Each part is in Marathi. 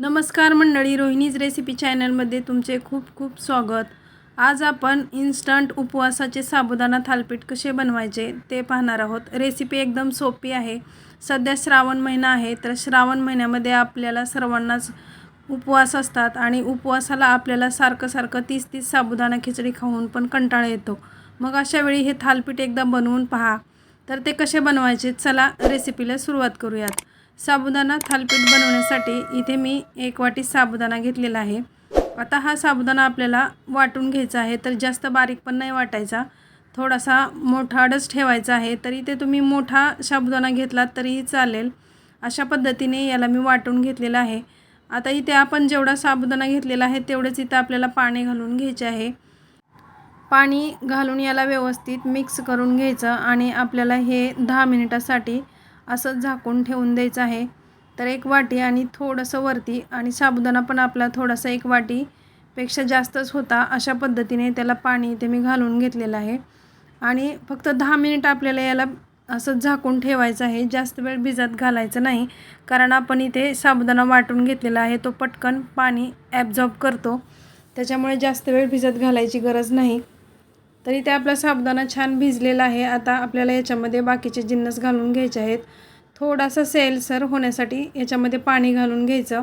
नमस्कार मंडळी रोहिणीज रेसिपी चॅनलमध्ये तुमचे खूप खूप स्वागत. आज आपण इन्स्टंट उपवासाचे साबुदाणा थालपीठ कसे बनवायचे ते पाहणार आहोत. रेसिपी एकदम सोपी आहे. सध्या श्रावण महिना आहे तर श्रावण महिन्यामध्ये आपल्याला सर्वांनाच उपवास असतात आणि उपवासाला आपल्याला सारखं सारखं तीस तीस साबुदाणा खिचडी खाऊन पण कंटाळा येतो. मग अशा वेळी हे थालपीठ एकदा बनवून पहा. तर ते कसे बनवायचे? चला रेसिपीला सुरुवात करूयात. साबुदाणा थालपीठ बनवण्यासाठी इथे मी एक वाटी साबुदाणा घेतलेला आहे. आता हा साबुदाणा आपल्याला वाटून घ्यायचा आहे तर जास्त बारीक पण नाही वाटायचा. थोडासा मोठाडच ठेवायचा आहे तर इथे तुम्ही मोठा साबुदाणा घेतलात तरीही चालेल. अशा पद्धतीने याला मी वाटून घेतलेला आहे. आता इथे आपण जेवढा साबुदाणा घेतलेला आहे तेवढंच इथं आपल्याला पाणी घालून घ्यायचे आहे. पाणी घालून याला व्यवस्थित मिक्स करून घ्यायचं आणि आपल्याला हे दहा मिनिटासाठी असं झाकून ठेवून द्यायचं आहे. तर एक वाटी आणि थोडंसं वरती आणि साबुदाणा पण आपला थोडासा एक वाटीपेक्षा जास्तच होता अशा पद्धतीने त्याला पाणी ते मी घालून घेतलेलं आहे. आणि फक्त दहा मिनिट आपल्याला याला असं झाकून ठेवायचं आहे. जास्त वेळ भिजत घालायचं नाही. कारण आपण इथे साबुदाणा वाटून घेतलेला आहे. तो पटकन पाणी ॲब्झॉर्ब करतो. त्याच्यामुळे जास्त वेळ भिजत घालायची गरज नाही. तरी ते आपला साबुदाणा छान भिजलेला आहे. आता आपल्याला याच्यामध्ये बाकीचे जिन्नस घालून घ्यायचे आहेत. थोडासा सेलसर होण्यासाठी याच्यामध्ये पाणी घालून घ्यायचं.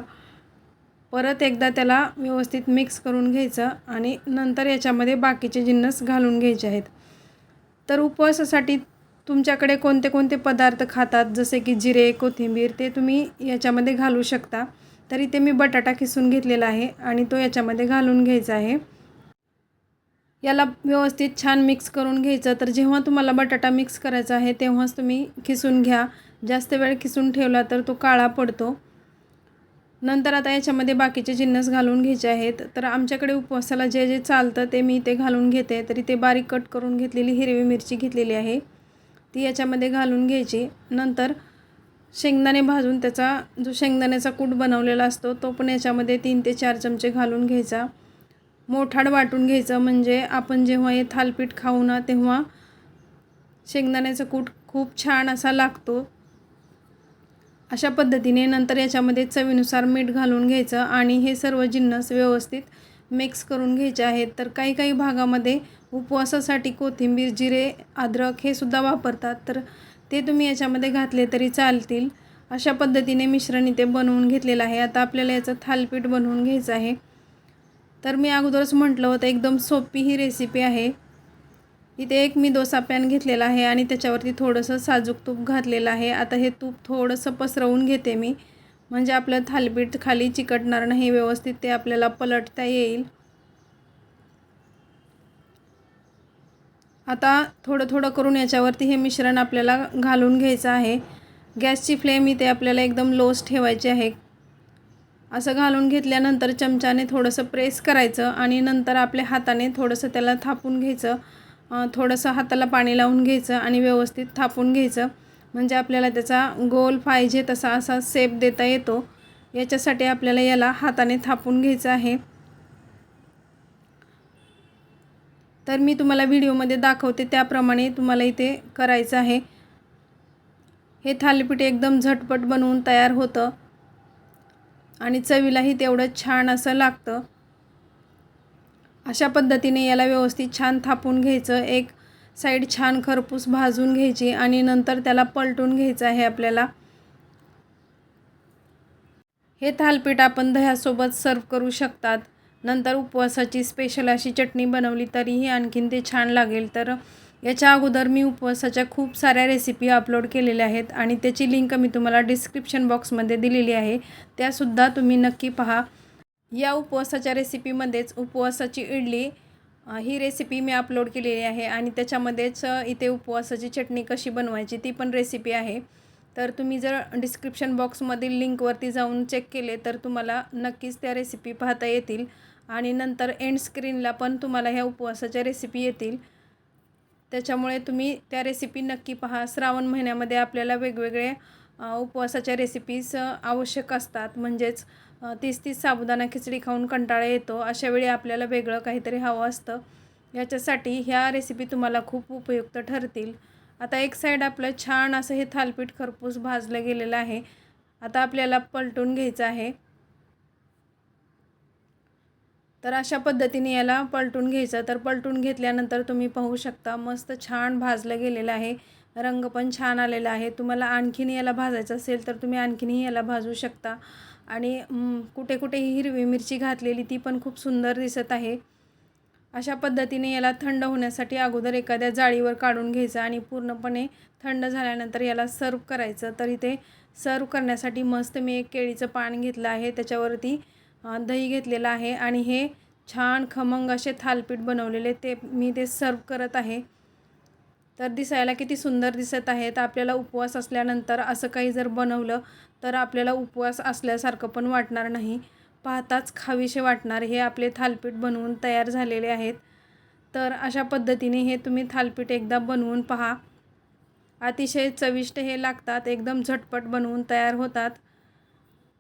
परत एकदा त्याला व्यवस्थित मिक्स करून घ्यायचं आणि नंतर याच्यामध्ये बाकीचे जिन्नस घालून घ्यायचे आहेत. तर उपवासासाठी तुमच्याकडे कोणते कोणते पदार्थ खातात? जसे की जिरे कोथिंबीर ते तुम्ही याच्यामध्ये घालू शकता. तरी ते मी बटाटा किसून घेतलेला आहे आणि तो याच्यामध्ये घालून घ्यायचा आहे. याला व्यवस्थित छान मिक्स करून घ्यायचं. तर जेव्हा तुम्हाला बटाटा मिक्स करायचा आहे तेव्हाच तुम्ही खिसून घ्या. जास्त वेळ खिसून ठेवला तर तो काळा पडतो. नंतर आता याच्यामध्ये बाकीचे जिन्नस घालून घ्यायचे आहेत. तर आमच्याकडे उपवासाला जे जे चालतं ते मी ते घालून घेते. तरी ते बारीक कट करून घेतलेली हिरवी मिरची घेतलेली आहे. ती याच्यामध्ये घालून घ्यायची. नंतर शेंगदाणे भाजून त्याचा जो शेंगदाण्याचा कूट बनवलेला असतो तो पण याच्यामध्ये तीन ते चार चमचे घालून घ्यायचा. मोठाड वाटून घ्यायचं म्हणजे आपण जेव्हा हे थालपीठ खाऊ ना तेव्हा शेंगदाण्याचा कूट खूप छान असा लागतो. अशा पद्धतीने नंतर याच्यामध्ये चवीनुसार मीठ घालून घ्यायचं आणि हे सर्व जिन्नस व्यवस्थित मिक्स करून घ्यायचे आहेत. तर काही काही भागामध्ये उपवासासाठी कोथिंबीर जिरे अद्रक हे सुद्धा वापरतात. तर ते तुम्ही याच्यामध्ये घातले तरी चालतील. अशा पद्धतीने मिश्रण इथे बनवून घेतलेलं आहे. आता आपल्याला याचं थालपीठ बनवून घ्यायचं आहे. तर मी अगोदरच म्हटलं होतं एकदम सोपी ही रेसिपी आहे. इथे एक मी डोसा पॅन घेतलेला आहे आणि त्याच्यावरती थोडंसं साजूक तूप घातलेलं आहे. आता हे तूप थोडंसं पसरवून घेते मी. म्हणजे आपलं थालीपीठ खाली चिकटणार नाही व्यवस्थित ते आपल्याला पलटता येईल. आता थोडं थोडं करून याच्यावरती हे मिश्रण आपल्याला घालून घ्यायचं आहे. गॅसची फ्लेम इथे आपल्याला एकदम लोस ठेवायची आहे. असं घालून घेतल्यानंतर चमच्याने थोडंसं प्रेस करायचं आणि नंतर आपल्या हाताने थोडंसं त्याला थापून घ्यायचं. थोडंसं हाताला पाणी लावून घ्यायचं आणि व्यवस्थित थापून घ्यायचं. म्हणजे आपल्याला त्याचा गोल पाहिजे तसा असा सेप देता येतो. याच्यासाठी आपल्याला याला हाताने थापून घ्यायचं आहे. तर मी तुम्हाला व्हिडिओमध्ये दाखवते त्याप्रमाणे तुम्हाला इथे करायचं आहे. हे थालीपीठ एकदम झटपट बनवून तयार होतं. आणि चवीलाही तेवढं छान असं लागतं. अशा पद्धतीने याला व्यवस्थित छान थापून घ्यायचं. एक साईड छान खरपूस भाजून घ्यायची आणि नंतर त्याला पलटून घ्यायचं आहे आपल्याला. हे थालपीठ आपण दह्यासोबत सर्व करू शकतात. नंतर उपवासाची स्पेशल अशी चटणी बनवली तरीही आणखीन ते छान लागेल. तर याच्या अगोदर मी उपवासाच्या खूप साऱ्या रेसिपी अपलोड केलेल्या आहेत आणि त्याची लिंक मी तुम्हाला डिस्क्रिप्शन बॉक्समध्ये दिलेली आहे. त्यासुद्धा तुम्ही नक्की पहा. या उपवासाच्या रेसिपीमध्येच उपवासाची इडली ही रेसिपी मी अपलोड केलेली आहे आणि त्याच्यामध्येच इथे उपवासाची चटणी कशी बनवायची ती पण रेसिपी आहे. तर तुम्ही जर डिस्क्रिप्शन बॉक्समधील लिंकवरती जाऊन चेक केले तर तुम्हाला नक्कीच त्या रेसिपी पाहता येतील. आणि नंतर एंड स्क्रीनला पण तुम्हाला ह्या उपवासाच्या रेसिपी येतील. त्याच्यामुळे तुम्ही त्या रेसिपी नक्की पहा. श्रावण महिन्यामध्ये आपल्याला वेगवेगळे उपवासाच्या रेसिपीज आवश्यक असतात. म्हणजेच तीस तीस साबुदाणा खिचडी खाऊन कंटाळा येतो. अशावेळी आपल्याला वेगळं काहीतरी हवं असतं. याच्यासाठी ह्या रेसिपी तुम्हाला खूप उपयुक्त ठरतील. आता एक साईड आपलं छान असं हे थालपीठ खरपूस भाजलं गेलेलं आहे. आता आपल्याला पलटून घ्यायचं आहे. तर अशा पद्धतीने याला पलटून घ्यायचं. तर पलटून घेतल्यानंतर तुम्ही पाहू शकता मस्त छान भाजलं गेलेलं आहे. रंग पण छान आलेला आहे. तुम्हाला आणखीन याला भाजायचं असेल तर तुम्ही आणखीनही याला भाजू शकता. आणि कुठे कुठे हिरवी मिरची घातलेली ती पण खूप सुंदर दिसत आहे. अशा पद्धतीने याला थंड होण्यासाठी अगोदर एखाद्या जाळीवर काढून घ्यायचं आणि पूर्णपणे थंड झाल्यानंतर याला सर्व करायचं. तर इथे सर्व करण्यासाठी मस्त मी एक केळीचं पान घेतलं आहे. त्याच्यावरती दही घेतलेलं आहे आणि हे छान खमंग असे थालपीठ बनवलेले ते मी ते सर्व करत आहे. तर दिसायला किती सुंदर दिसत आहेत आपल्याला उपवास असल्यानंतर असं काही जर बनवलं तर आपल्याला उपवास असल्यासारखं पण वाटणार नाही. पाहताच खावीसे वाटणार. हे आपले थालपीठ बनवून तयार झालेले आहेत. तर अशा पद्धतीने हे तुम्ही थालपीठ एकदा बनवून पहा. अतिशय चविष्ट हे लागतात. एकदम झटपट बनवून तयार होतात.